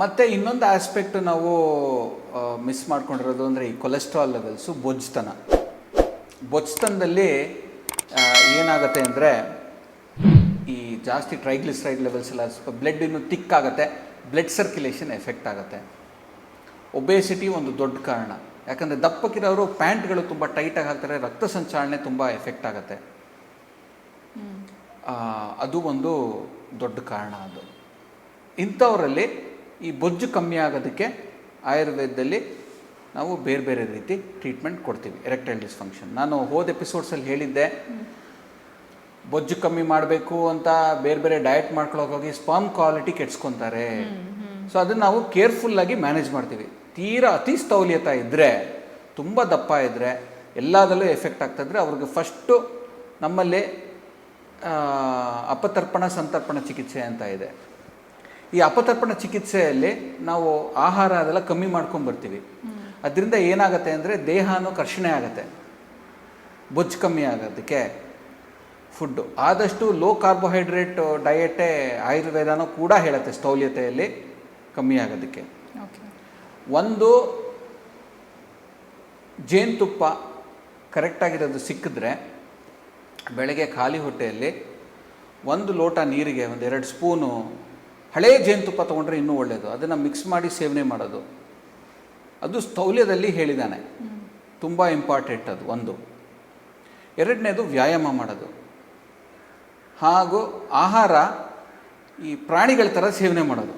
ಮತ್ತು ಇನ್ನೊಂದು ಆಸ್ಪೆಕ್ಟ್ ನಾವು ಮಿಸ್ ಮಾಡ್ಕೊಂಡಿರೋದು ಅಂದರೆ ಈ ಕೊಲೆಸ್ಟ್ರಾಲ್ ಲೆವೆಲ್ಸು ಬೊಜ್ತನ. ಬೊಜ್ತನದಲ್ಲಿ ಏನಾಗುತ್ತೆ ಅಂದರೆ ಈ ಜಾಸ್ತಿ ಟ್ರೈಗ್ಲಿಸರೈಡ್ ಲೆವೆಲ್ಸ್ ಎಲ್ಲ ಸ್ವಲ್ಪ ಬ್ಲಡ್ ಇನ್ನು ತಿಕ್ ಆಗುತ್ತೆ ಬ್ಲಡ್ ಸರ್ಕ್ಯುಲೇಷನ್ ಎಫೆಕ್ಟ್ ಆಗುತ್ತೆ. ಒಬೇಸಿಟಿ ಒಂದು ದೊಡ್ಡ ಕಾರಣ. ಯಾಕಂದರೆ ದಪ್ಪಕ್ಕಿರೋರು ಪ್ಯಾಂಟ್ಗಳು ತುಂಬ ಟೈಟಾಗಿ ಹಾಕ್ತಾರೆ ರಕ್ತ ಸಂಚಾಲನೆ ತುಂಬ ಎಫೆಕ್ಟ್ ಆಗುತ್ತೆ. ಅದು ಒಂದು ದೊಡ್ಡ ಕಾರಣ ಅದು. ಇಂಥವರಲ್ಲಿ ಈ ಬೊಜ್ಜು ಕಮ್ಮಿ ಆಗೋದಕ್ಕೆ ಆಯುರ್ವೇದದಲ್ಲಿ ನಾವು ಬೇರೆ ಬೇರೆ ರೀತಿ ಟ್ರೀಟ್ಮೆಂಟ್ ಕೊಡ್ತೀವಿ ಎರೆಕ್ಟೈಲ್ ಡಿಸ್ಫಂಕ್ಷನ್ ನಾನು ಹೋದ ಎಪಿಸೋಡ್ಸಲ್ಲಿ ಹೇಳಿದ್ದೆ ಬೊಜ್ಜು ಕಮ್ಮಿ ಮಾಡಬೇಕು ಅಂತ ಬೇರೆ ಬೇರೆ ಡಯಟ್ ಮಾಡ್ಕೊಳ್ಳೋಕೆ ಹೋಗಿ ಸ್ಪರ್ಮ್ ಕ್ವಾಲಿಟಿ ಕೆಡ್ಸ್ಕೊತಾರೆ. ಸೊ ಅದನ್ನು ನಾವು ಕೇರ್ಫುಲ್ಲಾಗಿ ಮ್ಯಾನೇಜ್ ಮಾಡ್ತೀವಿ. ತೀರಾ ಅತಿ ಸ್ಥೌಲ್ಯತ ಇದ್ದರೆ ತುಂಬ ದಪ್ಪ ಇದ್ದರೆ ಎಲ್ಲದಲ್ಲೂ ಎಫೆಕ್ಟ್ ಆಗ್ತದ್ರೆ ಅವ್ರಿಗೆ ಫಸ್ಟು ನಮ್ಮಲ್ಲಿ ಅಪತರ್ಪಣ ಸಂತರ್ಪಣ ಚಿಕಿತ್ಸೆ ಅಂತ ಇದೆ. ಈ ಅಪತರ್ಪಣ ಚಿಕಿತ್ಸೆಯಲ್ಲಿ ನಾವು ಆಹಾರ ಅದೆಲ್ಲ ಕಮ್ಮಿ ಮಾಡ್ಕೊಂಡು ಬರ್ತೀವಿ. ಅದರಿಂದ ಏನಾಗುತ್ತೆ ಅಂದರೆ ದೇಹನೂ ಕರ್ಷಣೆ ಆಗುತ್ತೆ. ಬೊಜ್ಜು ಕಮ್ಮಿ ಆಗೋದಕ್ಕೆ ಫುಡ್ಡು ಆದಷ್ಟು ಲೋ ಕಾರ್ಬೋಹೈಡ್ರೇಟ್ ಡಯಟೇ ಆಯುರ್ವೇದನೂ ಕೂಡ ಹೇಳುತ್ತೆ ಸ್ಥೌಲ್ಯತೆಯಲ್ಲಿ ಕಮ್ಮಿ ಆಗೋದಕ್ಕೆ. ಓಕೆ ಒಂದು ಜೇನುತುಪ್ಪ ಕರೆಕ್ಟಾಗಿರೋದು ಸಿಕ್ಕಿದ್ರೆ ಬೆಳಗ್ಗೆ ಖಾಲಿ ಹೊಟ್ಟೆಯಲ್ಲಿ ಒಂದು ಲೋಟ ನೀರಿಗೆ ಒಂದು ಎರಡು ಸ್ಪೂನು ಹಳೇ ಜೇನುತುಪ್ಪ ತೊಗೊಂಡ್ರೆ ಇನ್ನೂ ಒಳ್ಳೆಯದು ಅದನ್ನು ಮಿಕ್ಸ್ ಮಾಡಿ ಸೇವನೆ ಮಾಡೋದು. ಅದು ಸ್ಥೌಲ್ಯದಲ್ಲಿ ಹೇಳಿದ್ದಾನೆ ತುಂಬ ಇಂಪಾರ್ಟೆಂಟ್ ಅದು ಒಂದು. ಎರಡನೇದು ವ್ಯಾಯಾಮ ಮಾಡೋದು. ಹಾಗೂ ಆಹಾರ ಈ ಪ್ರಾಣಿಗಳ ಥರ ಸೇವನೆ ಮಾಡೋದು.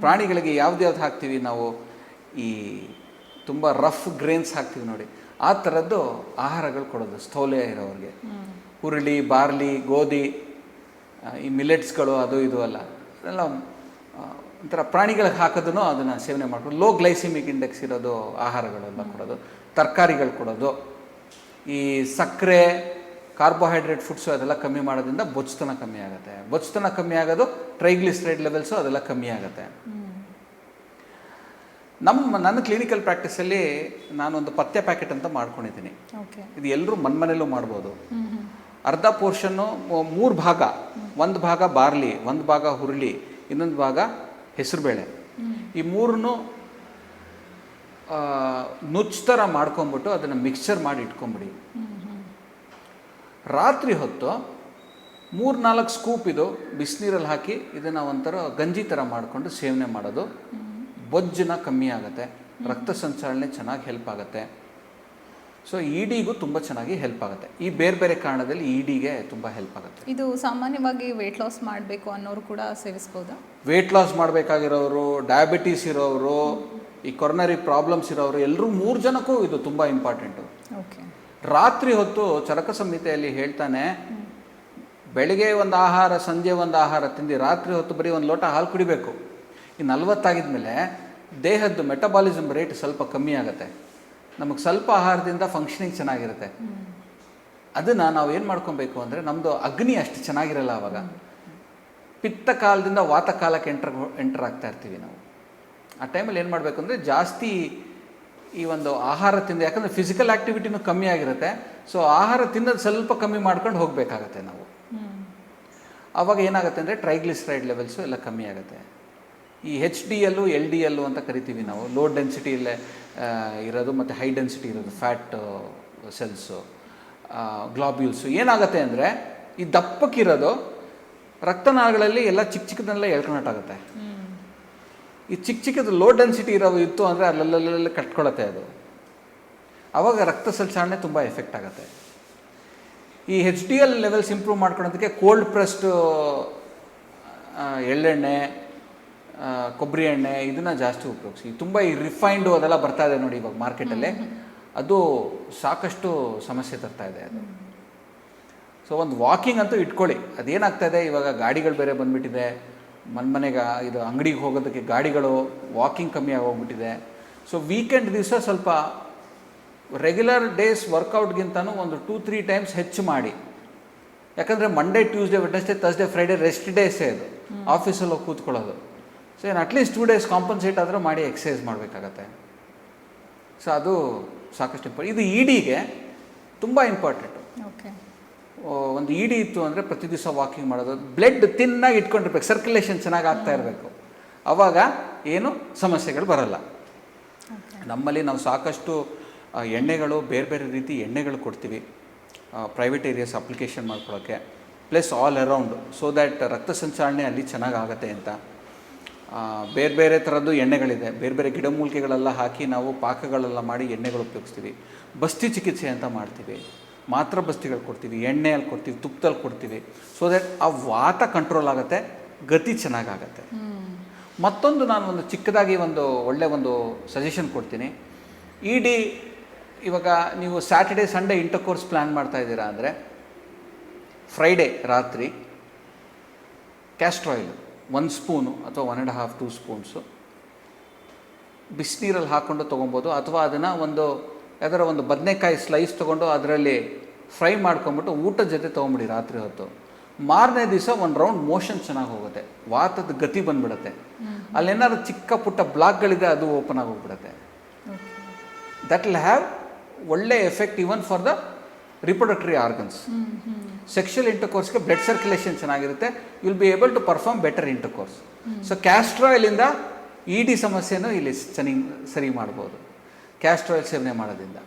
ಪ್ರಾಣಿಗಳಿಗೆ ಯಾವ್ದು ಯಾವ್ದು ಹಾಕ್ತೀವಿ ನಾವು? ಈ ತುಂಬ ರಫ್ ಗ್ರೇನ್ಸ್ ಹಾಕ್ತೀವಿ ನೋಡಿ. ಆ ಥರದ್ದು ಆಹಾರಗಳು ಕೊಡೋದು ಸ್ಥೌಲ್ಯ ಇರೋವ್ರಿಗೆ. ಹುರುಳಿ ಬಾರ್ಲಿ ಗೋಧಿ ಈ ಮಿಲೆಟ್ಸ್ಗಳು ಅದು ಇದು ಅಲ್ಲ. ಆ, ಒಂಥರ ಪ್ರಾಣಿಗಳಿಗೆ ಹಾಕೋದನ್ನು ಅದನ್ನು ಸೇವನೆ ಮಾಡ್ಕೊಂಡು ಲೋ ಗ್ಲೈಸಿಮಿಕ್ ಇಂಡೆಕ್ಸ್ ಇರೋದು ಆಹಾರಗಳೆಲ್ಲ ಕೊಡೋದು. ತರಕಾರಿಗಳು ಕೊಡೋದು. ಈ ಸಕ್ಕರೆ ಕಾರ್ಬೋಹೈಡ್ರೇಟ್ ಫುಡ್ಸು ಅದೆಲ್ಲ ಕಮ್ಮಿ ಮಾಡೋದ್ರಿಂದ ಬೊಚ್ಚತನ ಕಮ್ಮಿ ಆಗುತ್ತೆ. ಬೊಚ್ಚತನ ಕಮ್ಮಿ ಆಗೋದು ಟ್ರೈಗ್ಲಿಸ್ಟ್ರೈಡ್ ಲೆವೆಲ್ಸು ಅದೆಲ್ಲ ಕಮ್ಮಿ ಆಗುತ್ತೆ. ನಮ್ಮ ನನ್ನ ಕ್ಲಿನಿಕಲ್ ಪ್ರಾಕ್ಟೀಸಲ್ಲಿ ನಾನೊಂದು ಪಥ್ಯ ಪ್ಯಾಕೆಟ್ ಅಂತ ಮಾಡ್ಕೊಂಡಿದ್ದೀನಿ. ಓಕೆ ಇದು ಎಲ್ಲರೂ ಮನ್ಮನೇಲೂ ಮಾಡ್ಬೋದು. ಅರ್ಧ ಪೋರ್ಷನ್ನು ಮೂರು ಭಾಗ ಒಂದು ಭಾಗ ಬಾರ್ಲಿ, ಒಂದು ಭಾಗ ಹುರುಳಿ ಇನ್ನೊಂದು ಭಾಗ ಹೆಸರುಬೇಳೆ. ಈ ಮೂರನ್ನು ನುಚ್ಚು ಥರ ಮಾಡ್ಕೊಂಬಿಟ್ಟು ಅದನ್ನು ಮಿಕ್ಸ್ಚರ್ ಮಾಡಿ ಇಟ್ಕೊಂಬಿಡಿ. ರಾತ್ರಿ ಹೊತ್ತು ಮೂರು ನಾಲ್ಕು ಸ್ಕೂಪ್ ಇದು, ಬಿಸಿನೀರಲ್ಲಿ ಹಾಕಿ ಇದನ್ನು ಒಂಥರ ಗಂಜಿ ಥರ ಮಾಡಿಕೊಂಡು ಸೇವನೆ ಮಾಡೋದು. ಬೊಜ್ಜನ ಕಮ್ಮಿ ಆಗುತ್ತೆ, ರಕ್ತ ಸಂಚಲನೆ ಚೆನ್ನಾಗಿ ಹೆಲ್ಪ್ ಆಗುತ್ತೆ. ಸೊ ಇಡಿಗೂ ತುಂಬ ಚೆನ್ನಾಗಿ ಹೆಲ್ಪ್ ಆಗುತ್ತೆ. ಈ ಬೇರೆ ಬೇರೆ ಕಾರಣದಲ್ಲಿ ಇಡಿಗೆ ತುಂಬ ಹೆಲ್ಪ್ ಆಗುತ್ತೆ. ಇದು ಸಾಮಾನ್ಯವಾಗಿ ವೆಯ್ಟ್ ಲಾಸ್ ಮಾಡಬೇಕು ಅನ್ನೋರು ಕೂಡ ಸೇವಿಸ್ಬೋದು? ವೆಯ್ಟ್ ಲಾಸ್ ಮಾಡಬೇಕಾಗಿರೋರು ಡಯಾಬಿಟೀಸ್ ಇರೋರು ಈ ಕೊರೋನರಿ ಪ್ರಾಬ್ಲಮ್ಸ್ ಇರೋರು ಎಲ್ಲರೂ ಮೂರು ಜನಕ್ಕೂ ಇದು ತುಂಬ ಇಂಪಾರ್ಟೆಂಟು ಓಕೆ ರಾತ್ರಿ ಹೊತ್ತು ಚರಕ ಸಂಹಿತೆಯಲ್ಲಿ ಹೇಳ್ತಾನೆ ಬೆಳಿಗ್ಗೆ ಒಂದು ಆಹಾರ ಸಂಜೆ ಒಂದು ಆಹಾರ ತಿಂದು ರಾತ್ರಿ ಹೊತ್ತು ಬರೀ ಒಂದು ಲೋಟ ಹಾಲು ಕುಡಿಬೇಕು. ಈ ನಲ್ವತ್ತಾಗಿದ್ಮೇಲೆ ದೇಹದ್ದು ಮೆಟಬಾಲಿಸಮ್ ರೇಟ್ ಸ್ವಲ್ಪ ಕಮ್ಮಿ ಆಗುತ್ತೆ. ನಮಗೆ ಸ್ವಲ್ಪ ಆಹಾರದಿಂದ ಫಂಕ್ಷನಿಂಗ್ ಚೆನ್ನಾಗಿರುತ್ತೆ. ಅದನ್ನು ನಾವು ಏನು ಮಾಡ್ಕೊಬೇಕು ಅಂದರೆ ನಮ್ಮದು ಅಗ್ನಿ ಅಷ್ಟು ಚೆನ್ನಾಗಿರಲ್ಲ ಅವಾಗ. ಪಿತ್ತ ಕಾಲದಿಂದ ವಾತ ಕಾಲಕ್ಕೆ ಎಂಟರ್ ಎಂಟರ್ ಆಗ್ತಾ ಇರ್ತೀವಿ ನಾವು. ಆ ಟೈಮಲ್ಲಿ ಏನು ಮಾಡಬೇಕು ಅಂದರೆ ಜಾಸ್ತಿ ಈ ಒಂದು ಆಹಾರ ತಿಂದು ಯಾಕಂದರೆ ಫಿಸಿಕಲ್ ಆ್ಯಕ್ಟಿವಿಟಿನೂ ಕಮ್ಮಿ ಆಗಿರುತ್ತೆ. ಸೊ ಆಹಾರ ತಿನ್ನೋದು ಸ್ವಲ್ಪ ಕಮ್ಮಿ ಮಾಡ್ಕೊಂಡು ಹೋಗಬೇಕಾಗತ್ತೆ ನಾವು. ಆವಾಗ ಏನಾಗುತ್ತೆ ಅಂದರೆ ಟ್ರೈಗ್ಲಿಸರೈಡ್ ಲೆವೆಲ್ಸು ಎಲ್ಲ ಕಮ್ಮಿ ಆಗುತ್ತೆ. ಈ H D L L D L ಅಂತ ಕರಿತೀವಿ ನಾವು. ಲೋ ಡೆನ್ಸಿಟಿಯಲ್ಲೇ ಇರೋದು ಮತ್ತು ಹೈ ಡೆನ್ಸಿಟಿ ಇರೋದು ಫ್ಯಾಟ್ ಸೆಲ್ಸು ಗ್ಲಾಬ್ಯೂಲ್ಸು ಏನಾಗುತ್ತೆ ಅಂದರೆ ಈ ದಪ್ಪಕ್ಕಿರೋದು ರಕ್ತನಾಳಗಳಲ್ಲಿ ಎಲ್ಲ ಚಿಕ್ಕ ಚಿಕ್ಕದನ್ನೆಲ್ಲ ಎಳ್ಕೊಂಡಾಗುತ್ತೆ ಈ ಚಿಕ್ಕ ಚಿಕ್ಕದು ಲೋ ಡೆನ್ಸಿಟಿ ಇರೋ ಇತ್ತು ಅಂದರೆ ಅಲ್ಲೆಲ್ಲ ಕಟ್ಕೊಳತ್ತೆ ಅದು. ಆವಾಗ ರಕ್ತ ಸಂಚಾಲನೆ ತುಂಬ ಎಫೆಕ್ಟ್ ಆಗುತ್ತೆ. ಈ H D L levels improve ಮಾಡ್ಕೊಳೋದಕ್ಕೆ cold pressed ಎಳ್ಳೆಣ್ಣೆ ಕೊಬ್ಬರಿ ಎಣ್ಣೆ ಇದನ್ನು ಜಾಸ್ತಿ ಉಪಯೋಗಿಸಿ. ತುಂಬ ಈ ರಿಫೈನ್ಡು ಅದೆಲ್ಲ ಬರ್ತಾ ಇದೆ ನೋಡಿ ಇವಾಗ ಮಾರ್ಕೆಟಲ್ಲಿ ಅದು ಸಾಕಷ್ಟು ಸಮಸ್ಯೆ ತರ್ತಾ ಇದೆ ಅದು. ಸೊ ಒಂದು ವಾಕಿಂಗ್ ಅಂತೂ ಇಟ್ಕೊಳ್ಳಿ. ಅದೇನಾಗ್ತಾ ಇದೆ? ಇವಾಗ ಗಾಡಿಗಳು ಬೇರೆ ಬಂದ್ಬಿಟ್ಟಿದೆ. ಮನ್ಮನೆಗೆ ಇದು ಅಂಗಡಿಗೆ ಹೋಗೋದಕ್ಕೆ ಗಾಡಿಗಳು ವಾಕಿಂಗ್ ಕಮ್ಮಿ ಆಗೋಗ್ಬಿಟ್ಟಿದೆ. ಸೊ ವೀಕೆಂಡ್ ದಿವಸ ಸ್ವಲ್ಪ ರೆಗ್ಯುಲರ್ ಡೇಸ್ ವರ್ಕೌಟ್ಗಿಂತನೂ ಒಂದು ಟೂ ತ್ರೀ ಟೈಮ್ಸ್ ಹೆಚ್ಚು ಮಾಡಿ. ಯಾಕಂದರೆ Monday Tuesday Wednesday Thursday Friday rest ಡೇಸೇ ಅದು. ಆಫೀಸಲ್ಲಿ ಹೋಗಿ ಕೂತ್ಕೊಳ್ಳೋದು. ಸೊ ಏನು at least two days compensate ಆದರೂ ಮಾಡಿ ಎಕ್ಸಸೈಸ್ ಮಾಡಬೇಕಾಗತ್ತೆ. ಸೊ ಅದು ಸಾಕಷ್ಟು ಇಂಪಾರ್ಟೆಂಟ್ ಇದು ಇಡಿಗೆ ತುಂಬ ಇಂಪಾರ್ಟೆಂಟು ಓಕೆ ಒಂದು ಇಡಿ ಇತ್ತು ಅಂದರೆ ಪ್ರತಿ ದಿವಸ ವಾಕಿಂಗ್ ಮಾಡೋದು. ಬ್ಲಡ್ ತಿನ್ನಾಗಿ ಇಟ್ಕೊಂಡಿರ್ಬೇಕು. ಸರ್ಕ್ಯುಲೇಷನ್ ಚೆನ್ನಾಗಿ ಆಗ್ತಾ ಇರಬೇಕು. ಅವಾಗ ಏನು ಸಮಸ್ಯೆಗಳು ಬರಲ್ಲ. ನಮ್ಮಲ್ಲಿ ನಾವು ಸಾಕಷ್ಟು ಎಣ್ಣೆಗಳು ಬೇರೆ ಬೇರೆ ರೀತಿ ಎಣ್ಣೆಗಳು ಕೊಡ್ತೀವಿ. ಪ್ರೈವೇಟ್ ಏರಿಯಾಸ್ ಅಪ್ಲಿಕೇಶನ್ ಮಾಡ್ಕೊಳ್ಳೋಕ್ಕೆ plus all around so that ರಕ್ತ ಸಂಚಾರಣೆ ಅಲ್ಲಿ ಚೆನ್ನಾಗಿ ಆಗುತ್ತೆ ಅಂತ. ಬೇರೆ ಬೇರೆ ಥರದ್ದು ಎಣ್ಣೆಗಳಿದೆ. ಬೇರೆ ಬೇರೆ ಗಿಡಮೂಲಿಕೆಗಳೆಲ್ಲ ಹಾಕಿ ನಾವು ಪಾಕಗಳೆಲ್ಲ ಮಾಡಿ ಎಣ್ಣೆಗಳು ಉಪಯೋಗಿಸ್ತೀವಿ. ಬಸ್ತಿ ಚಿಕಿತ್ಸೆ ಅಂತ ಮಾಡ್ತೀವಿ. ಮಾತ್ರ ಬಸ್ತಿಗಳು ಕೊಡ್ತೀವಿ. ಎಣ್ಣೆಯಲ್ಲಿ ಕೊಡ್ತೀವಿ, ತುಪ್ಪದಲ್ಲಿ ಕೊಡ್ತೀವಿ. ಸೊ ದಟ್ ಆ ವಾತ ಕಂಟ್ರೋಲ್ ಆಗುತ್ತೆ, ಗತಿ ಚೆನ್ನಾಗಾಗತ್ತೆ. ಮತ್ತೊಂದು ನಾನು ಒಂದು ಚಿಕ್ಕದಾಗಿ ಒಂದು ಒಳ್ಳೆ ಒಂದು ಸಜೆಷನ್ ಕೊಡ್ತೀನಿ. ಇಡೀ ಇವಾಗ ನೀವು Saturday Sunday intercourse plan ಮಾಡ್ತಾ ಇದ್ದೀರಾ ಅಂದರೆ ಫ್ರೈಡೇ ರಾತ್ರಿ ಕ್ಯಾಸ್ಟ್ರ್ ಆಯಿಲ್ ಒಂದು ಸ್ಪೂನು ಅಥವಾ one and half two spoons ಬಿಸಿನೀರಲ್ಲಿ ಹಾಕ್ಕೊಂಡು ತೊಗೊಬೋದು ಅಥವಾ ಅದನ್ನು ಒಂದು ಯಾವ್ದಾರ ಒಂದು ಬದನೆಕಾಯಿ ಸ್ಲೈಸ್ ತೊಗೊಂಡು ಅದರಲ್ಲಿ ಫ್ರೈ ಮಾಡ್ಕೊಂಬಿಟ್ಟು ಊಟದ ಜೊತೆ ತೊಗೊಂಬಿಡಿ ರಾತ್ರಿ ಹೊತ್ತು. ಮಾರನೇ ದಿವಸ ಒಂದು ರೌಂಡ್ ಮೋಷನ್ ಚೆನ್ನಾಗಿ ಹೋಗುತ್ತೆ. ವಾತದ ಗತಿ ಬಂದ್ಬಿಡುತ್ತೆ. ಅಲ್ಲೇನಾದ್ರು ಚಿಕ್ಕ ಪುಟ್ಟ ಬ್ಲಾಕ್ಗಳಿದೆ ಅದು ಓಪನ್ ಆಗಿ ಹೋಗ್ಬಿಡುತ್ತೆ. ದಟ್ ವಿಲ್ ಹ್ಯಾವ್ ಒಳ್ಳೆ effect even for the reproductory organs sexual ಇಂಟರ್ಕೋರ್ಸ್ಗೆ blood circulation ಚೆನ್ನಾಗಿರುತ್ತೆ. Will be able to perform better intercourse so ಕ್ಯಾಸ್ಟ್ರಾಯಿಲಿಂದ E D ಸಮಸ್ಯೆನೂ ಇಲ್ಲಿ ಸರಿ ಸರಿ ಮಾಡ್ಬೋದು. ಕ್ಯಾಸ್ಟ್ರಾಯಿಲ್ ಸೇವನೆ ಮಾಡೋದ್ರಿಂದ.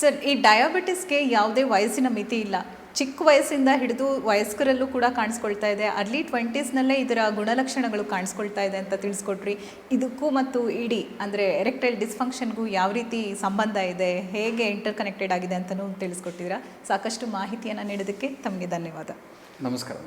ಸರ್ ಈ ಡಯಾಬಿಟಿಸ್ಗೆ ಯಾವುದೇ ವಯಸ್ಸಿನ ಮಿತಿ ಇಲ್ಲ. ಚಿಕ್ಕ ವಯಸ್ಸಿಂದ ಹಿಡಿದು ವಯಸ್ಕರಲ್ಲೂ ಕೂಡ ಕಾಣಿಸ್ಕೊಳ್ತಾ ಇದೆ. ಅರ್ಲಿ ಟ್ವೆಂಟೀಸ್ನಲ್ಲೇ ಇದರ ಗುಣಲಕ್ಷಣಗಳು ಕಾಣಿಸ್ಕೊಳ್ತಾ ಇದೆ ಅಂತ ತಿಳಿಸ್ಕೊಟ್ರಿ. ಇದಕ್ಕೂ ಮತ್ತು ಇಡಿ ಅಂದರೆ ಎರೆಕ್ಟೈಲ್ ಡಿಸ್ಫಂಕ್ಷನ್ಗೂ ಯಾವ ರೀತಿ ಸಂಬಂಧ ಇದೆ, ಹೇಗೆ ಇಂಟರ್ ಕನೆಕ್ಟೆಡ್ ಆಗಿದೆ ಅಂತಲೂ ತಿಳಿಸ್ಕೊಟ್ಟಿದ್ದೀರಾ. ಸಾಕಷ್ಟು ಮಾಹಿತಿಯನ್ನು ನೀಡೋದಕ್ಕೆ ತಮಗೆ ಧನ್ಯವಾದ. ನಮಸ್ಕಾರ.